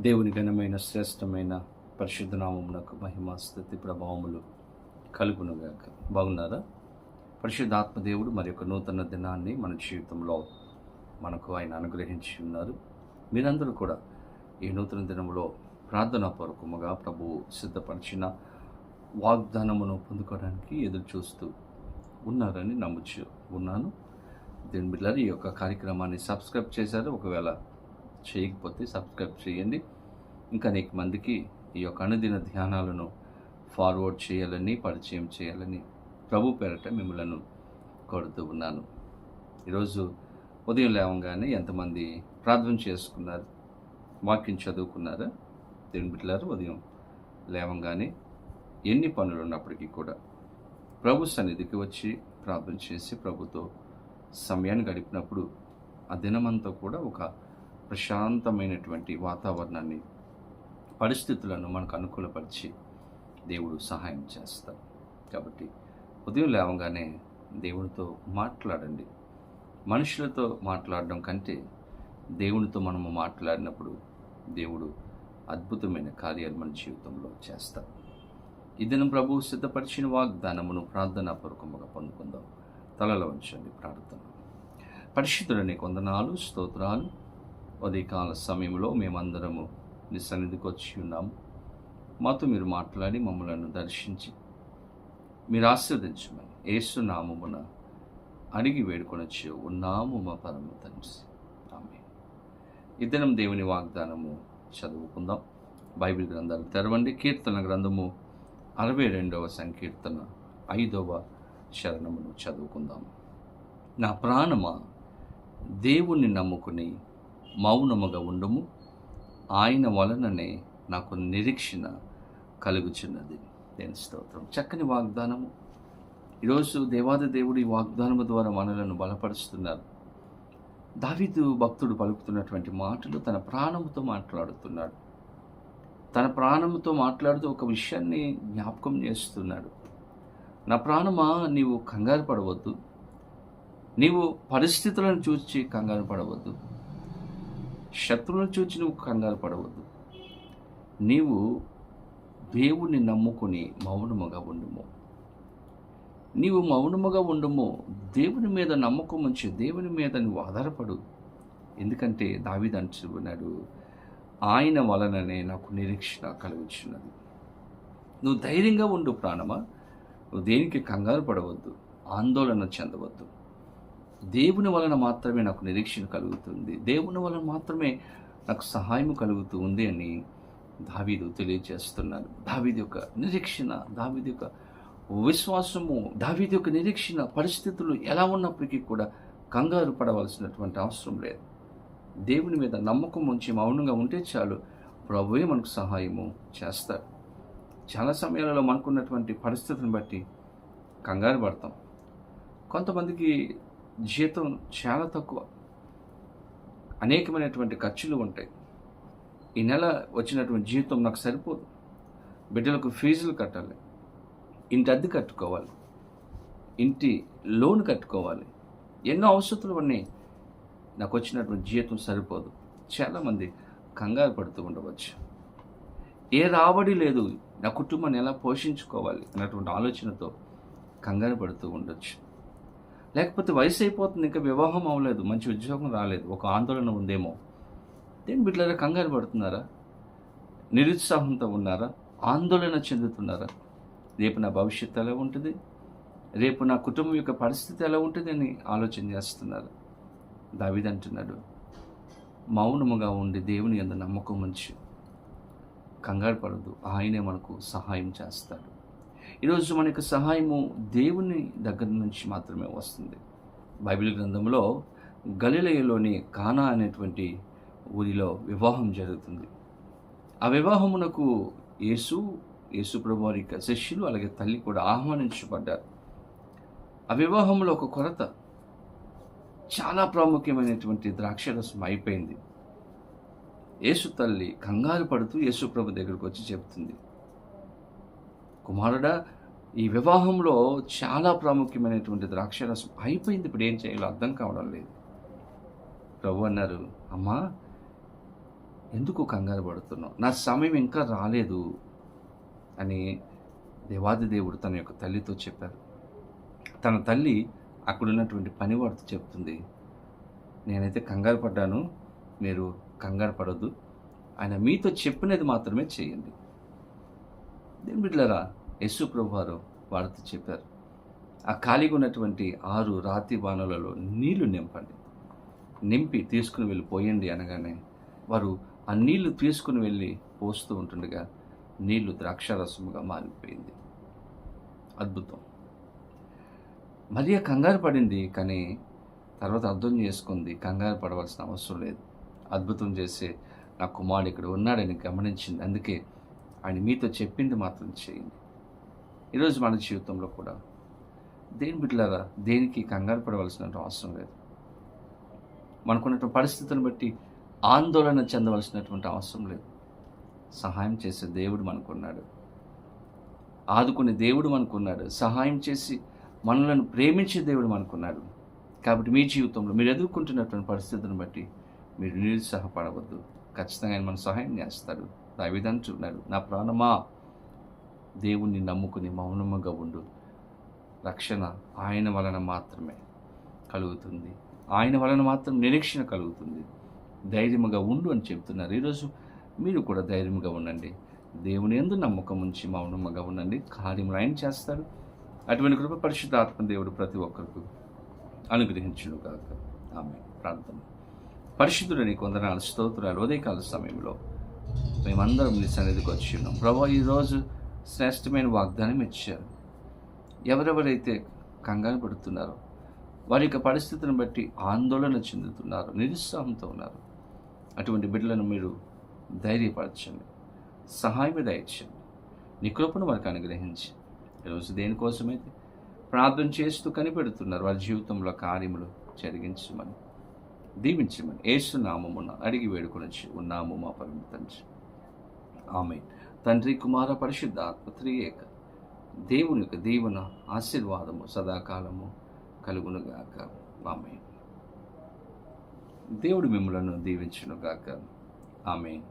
దేవుని ఘనమైన శ్రేష్టమైన పరిశుద్ధ నామమునకు మహిమ స్థుతి ప్రభావములు కలుగునుగాక. బాగున్నారా? పరిశుద్ధాత్మ దేవుడు మరి యొక్క నూతన దినాన్ని మన జీవితంలో మనకు ఆయన అనుగ్రహించి ఉన్నారు. మీరందరూ కూడా ఈ నూతన దినంలో ప్రార్థనాపూర్వకముగా ప్రభువు సిద్ధపరిచిన వాగ్దానమును పొందుకోవడానికి ఎదురు చూస్తూ ఉన్నారని నమ్ముచు ఉన్నాను. దీని బిడ్డలు ఈ యొక్క కార్యక్రమాన్ని సబ్స్క్రైబ్ చేశారు. ఒకవేళ చేయకపోతే సబ్స్క్రైబ్ చేయండి. ఇంకా అనేక మందికి ఈ యొక్క అనుదిన ధ్యానాలను ఫార్వర్డ్ చేయాలని పరిచయం చేయాలని ప్రభు పేరట మిమ్మలను కోరుతూ ఉన్నాను. ఈరోజు ఉదయం లేవగానే ఎంతమంది ప్రార్థన చేసుకున్నారు వాక్యం చదువుకున్నారా? దేవుని బిడ్డలారు ఉదయం లేవంగానే ఎన్ని పనులు ఉన్నప్పటికీ కూడా ప్రభు సన్నిధికి వచ్చి ప్రార్థన చేసి ప్రభుతో సమయాన్ని గడిపినప్పుడు ఆ దినమంతా కూడా ఒక ప్రశాంతమైనటువంటి వాతావరణాన్ని పరిస్థితులను మనకు అనుకూలపరిచి దేవుడు సహాయం చేస్తాడు. కాబట్టి ఉదయం లేవగానే దేవునితో మాట్లాడండి. మనుషులతో మాట్లాడడం కంటే దేవునితో మనము మాట్లాడినప్పుడు దేవుడు అద్భుతమైన కార్యాలు మన జీవితంలో చేస్తాడు. ఈ దినం ప్రభు సిద్ధపరిచిన వాగ్దానమును ప్రార్థనాపూర్వకముగా పొందుకుందాం. తలలో ఉంచండి ప్రార్థన. పరిశుద్ధుడని కొందనాలు స్తోత్రాలు. ఉదయకాల సమయంలో మేమందరము నీ సన్నిధికి వచ్చి ఉన్నాము. మాతో మీరు మాట్లాడి మమ్మలను దర్శించి మీరు ఆశీర్వదించమని ఏసునామమున అడిగి వేడుకొనొచ్చి ఉన్నాము మా పరమ తండ్రి. ఆమె ఇద్దరం దేవుని వాగ్దానము చదువుకుందాం. బైబిల్ గ్రంథాలు తెరవండి. కీర్తన గ్రంథము అరవై రెండవ సంకీర్తన ఐదవ శరణమును చదువుకుందాం. నా ప్రాణమా దేవుణ్ణి నమ్ముకుని మౌనముగా ఉండము. ఆయన వలననే నాకు నిరీక్షణ కలుగుచున్నది. నేను స్తోత్రం. చక్కని వాగ్దానము. ఈరోజు దేవాది దేవుడు ఈ వాగ్దానము ద్వారా మనలను బలపరుస్తున్నారు. దావిదు భక్తుడు పలుకుతున్నటువంటి మాటలు తన ప్రాణముతో మాట్లాడుతున్నాడు. తన ప్రాణముతో మాట్లాడుతూ ఒక విషయాన్ని జ్ఞాపకం చేస్తున్నాడు. నా ప్రాణమా నీవు కంగారు పడవద్దు. నీవు పరిస్థితులను చూచి కంగారు పడవద్దు. శత్రువులను చూచి నువ్వు కంగారు పడవద్దు. నీవు దేవుణ్ణి నమ్ముకొని మౌనముగా ఉండుము. నీవు మౌనముగా ఉండుము. దేవుని మీద నమ్మకం ఉంచి దేవుని మీద నువ్వు ఆధారపడు. ఎందుకంటే దావిదంటున్నాడు ఆయన వలననే నాకు నిరీక్షణ కలుగుచున్నది. నువ్వు ధైర్యంగా ఉండు ప్రాణమా. నువ్వు దేనికి కంగారు పడవద్దు. ఆందోళన చెందవద్దు. దేవుని వలన మాత్రమే నాకు నిరీక్షణ కలుగుతుంది. దేవుని వలన మాత్రమే నాకు సహాయం కలుగుతూ ఉంది అని దావీదు తెలియజేస్తున్నాడు. దావీది యొక్క నిరీక్షణ దావీది యొక్క విశ్వాసము దావీది యొక్క నిరీక్షణ పరిస్థితులు ఎలా ఉన్నప్పటికీ కూడా కంగారు పడవలసినటువంటి అవసరం లేదు. దేవుని మీద నమ్మకం ఉంచి మౌనంగా ఉంటే చాలు ప్రభువే మనకు సహాయము చేస్తాడు. చాలా సమయాలలో మనకున్నటువంటి పరిస్థితులను బట్టి కంగారు పడతాం. కొంతమందికి జీతం చాలా తక్కువ. అనేకమైనటువంటి ఖర్చులు ఉంటాయి. ఈ నెల వచ్చినటువంటి జీతం నాకు సరిపోదు. బిడ్డలకు ఫీజులు కట్టాలి. ఇంటి అద్దె కట్టుకోవాలి. ఇంటి లోన్ కట్టుకోవాలి. ఎన్నో అవసరాలు ఉన్నాయి. నాకు వచ్చినటువంటి జీతం సరిపోదు. చాలామంది కంగారు పడుతూ ఉండవచ్చు. ఏ రాబడి లేదు. నా కుటుంబాన్ని ఎలా పోషించుకోవాలి అన్నటువంటి ఆలోచనతో కంగారు పడుతూ ఉండొచ్చు. లేకపోతే వయసు అయిపోతుంది ఇంకా వివాహం అవ్వలేదు మంచి ఉద్యోగం రాలేదు ఒక ఆందోళన ఉందేమో. దేని బిడ్డలారా కంగారు పడుతున్నారా? నిరుత్సాహంతో ఉన్నారా? ఆందోళన చెందుతున్నారా? రేపు నా భవిష్యత్తు ఎలా ఉంటుంది? రేపు నా కుటుంబం యొక్క పరిస్థితి ఎలా ఉంటుంది అని ఆలోచన చేస్తున్నారు. దావిదంటున్నాడు మౌనముగా ఉండి దేవుని ఎందు నమ్మకం ఉంచి. కంగారు పడదు ఆయనే మనకు సహాయం చేస్తాడు. ఈరోజు మనకు సహాయము దేవుని దగ్గర నుంచి మాత్రమే వస్తుంది. బైబిల్ గ్రంథంలో గలిలయలోని కానా అనేటువంటి ఊరిలో వివాహం జరుగుతుంది. ఆ వివాహమునకు యేసు యేసు ప్రభు వారి యొక్క శిష్యులు అలాగే తల్లి కూడా ఆహ్వానించబడ్డారు. ఆ వివాహంలో ఒక కొరత చాలా ప్రాముఖ్యమైనటువంటి ద్రాక్షరసం అయిపోయింది. యేసు తల్లి కంగారు పడుతూ యేసు ప్రభు దగ్గరకు వచ్చి చెబుతుంది కుమారుడా ఈ వివాహంలో చాలా ప్రాముఖ్యమైనటువంటి ద్రాక్షరసం అయిపోయింది. ఇప్పుడు ఏం చేయాలో అర్థం కావడం లేదు. ప్రభు అన్నారు అమ్మా ఎందుకు కంగారు పడుతున్నావు? నా సమయం ఇంకా రాలేదు అని దేవాది దేవుడు తన యొక్క తల్లితో చెప్పారు. తన తల్లి అక్కడున్నటువంటి పనివాడితో చెప్తుంది నేనైతే కంగారు పడ్డాను మీరు కంగారు పడద్దు. ఆయన మీతో చెప్పినది మాత్రమే చేయండి. దేని బిడ్డలారా యేసు ప్రభువారు వారితో చెప్పారు ఆ ఖాళీగా ఉన్నటువంటి ఆరు రాతి బాణలలో నీళ్ళు నింపండి. నింపి తీసుకుని వెళ్ళి పోయండి అనగానే వారు ఆ నీళ్ళు తీసుకుని వెళ్ళి పోస్తూ ఉంటుండగా నీళ్ళు ద్రాక్షారసముగా మారిపోయింది. అద్భుతం. మరియ కంగారు పడింది కానీ తర్వాత అర్థం చేసుకుంది కంగారు పడవలసిన అవసరం లేదు. అద్భుతం చేసే నా కుమారుడు ఇక్కడ ఉన్నాడని గమనించింది. అందుకే ఆయన మీతో చెప్పింది మాత్రం చేయండి. ఈరోజు మన జీవితంలో కూడా. దేని బిడ్డలారా దేనికి కంగారు పడవలసిన అవసరం లేదు. మనకున్నటువంటి పరిస్థితులను బట్టి ఆందోళన చెందవలసినటువంటి అవసరం లేదు. సహాయం చేసే దేవుడు మనకున్నాడు. ఆదుకునే దేవుడు మనకున్నాడు. సహాయం చేసి మనలను ప్రేమించే దేవుడు మనకున్నాడు. కాబట్టి మీ జీవితంలో మీరు ఎదుర్కొంటున్నటువంటి పరిస్థితులను బట్టి మీరు నిరుత్సాహపడవద్దు. ఖచ్చితంగా ఆయన మన సహాయం చేస్తాడు. దావిదంటున్నాడు నా ప్రాణమా దేవుణ్ణి నమ్ముకుని మౌనముగా ఉండు. రక్షణ ఆయన వలన మాత్రమే కలుగుతుంది. ఆయన వలన మాత్రం నిరీక్షణ కలుగుతుంది. ధైర్యముగా ఉండు అని చెప్తున్నారు. ఈరోజు మీరు కూడా ధైర్యంగా ఉండండి. దేవుని ఎందు నమ్మకం ఉంచి మౌనముగా ఉండండి. కార్యములు ఆయన చేస్తారు. అటువంటి కృప పరిశుద్ధ ఆత్మ దేవుడు ప్రతి ఒక్కరికి అనుగ్రహించును కాక ఆమె ప్రార్థన. పరిశుద్ధుడని కొందనాలు స్తోత్రాలు. ఉదయకాల సమయంలో మేమందరం నీ సన్నిధికి వచ్చి ఉన్నాం. ప్రభా ఈరోజు శ్రేష్టమైన వాగ్దానం ఇచ్చారు. ఎవరెవరైతే కంగారు పడుతున్నారో వారి యొక్క పరిస్థితిని బట్టి ఆందోళన చెందుతున్నారు నిరుత్సాహంతో ఉన్నారు. అటువంటి బిడ్డలను మీరు ధైర్యపరచండి సహాయం దయచండి నీ కృపను వారికి అనుగ్రహించి. ఈరోజు దేనికోసమైతే ప్రార్థన చేస్తూ కనిపెడుతున్నారు వారి జీవితంలో కార్యములు జరిగించమని దీవించమని. ఏసు నామమున అడిగి వేడుకొని ఉన్నాము మా పరిమితం ఆమె తండ్రి కుమార పరిశుద్ధ త్రియేక. దేవుని యొక్క ఆశీర్వాదము సదాకాలము కలుగునుగాక. ఆమె దేవుడు మిమ్మలను దీవించునుగాక. ఆమె